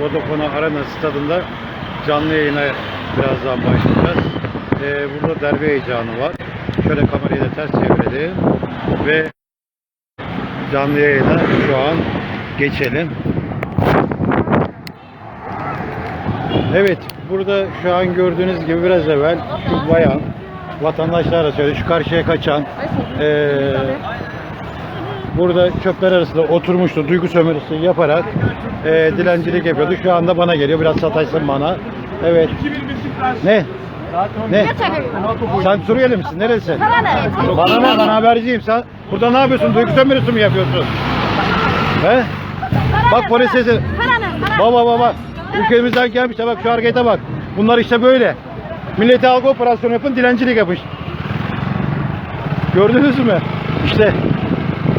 Vodafone Arena stadında canlı yayına birazdan başlayacağız. Ee, burada derbi heyecanı var. Şöyle kamerayı da ters çevirelim. Ve canlı yayına şu an geçelim. Evet, burada şu an gördüğünüz gibi biraz evvel şu bayan vatandaşlarla söyledi, şu karşıya kaçan eee, burada çöpler arasında oturmuştu, duygu sömürüsü yaparak eee, dilencilik yapıyordu. Şu anda bana geliyor, biraz sataşsın bana. Evet. Ne? Ne? Sen Suriyeli misin? Neresi? Bana ne? Ben haberciyim. Sen burada ne yapıyorsun? Duygu sömürüsü mü yapıyorsun? He? Bak polis sesi. Baba baba. Ülkemizden gelmiş. Bak şu harekete bak. Bunlar işte böyle. Millete algı operasyonu yapın, dilencilik yapın. Gördünüz mü? İşte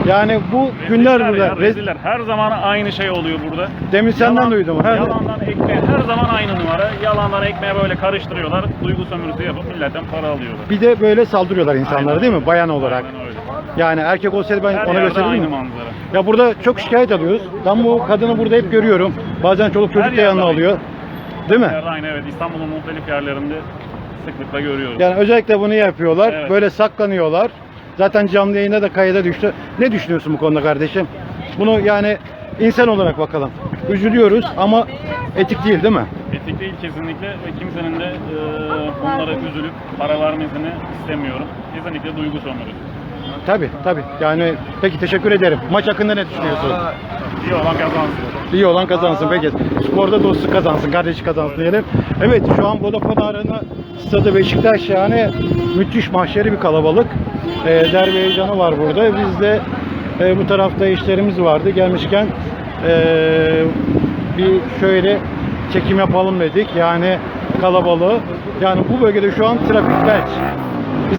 yani bu günler Reziller burada. ya, reziller. Her zaman aynı şey oluyor burada. Demin senden Yalan- duydum. Ha? Yalandan ekmeğe her zaman aynı numara. Yalandan ekmeğe böyle karıştırıyorlar. Duygu sömürüsü yapıp milletten para alıyorlar. Bir de böyle saldırıyorlar insanlara Aynen değil mi? Bayan olarak. Aynen öyle. Yani erkek olsaydı ben Her ona yerde gösterirdim. aynı mi? manzara. Ya burada çok şikayet alıyoruz. Ben bu kadını burada hep görüyorum. Bazen çoluk çocuk da yerde yanına aynı. alıyor. Değil mi? Her yerde aynı evet. İstanbul'un muhtelif yerlerinde sıklıkla görüyoruz. Yani özellikle bunu yapıyorlar. Evet. Böyle saklanıyorlar. Zaten canlı yayına da kayda düştü. Ne düşünüyorsun bu konuda kardeşim? Bunu yani insan olarak bakalım. Üzülüyoruz ama etik değil değil mi? Etik değil kesinlikle ve kimsenin de e, onlara üzülüp para vermesini istemiyorum. Kesinlikle duygu sömürüsü. Tabi tabi. Yani peki teşekkür ederim. Maç hakkında ne düşünüyorsun? İyi olan kazansın. İyi olan kazansın peki. Sporda dostu kazansın, kardeşi kazansın diyelim. Evet şu an Vodafone Arena stadı Beşiktaş yani müthiş mahşeri bir kalabalık. Ee, derbi heyecanı var burada. Biz de e, bu tarafta işlerimiz vardı. Gelmişken e, bir şöyle çekim yapalım dedik. Yani kalabalığı. Yani bu bölgede şu an trafik felç.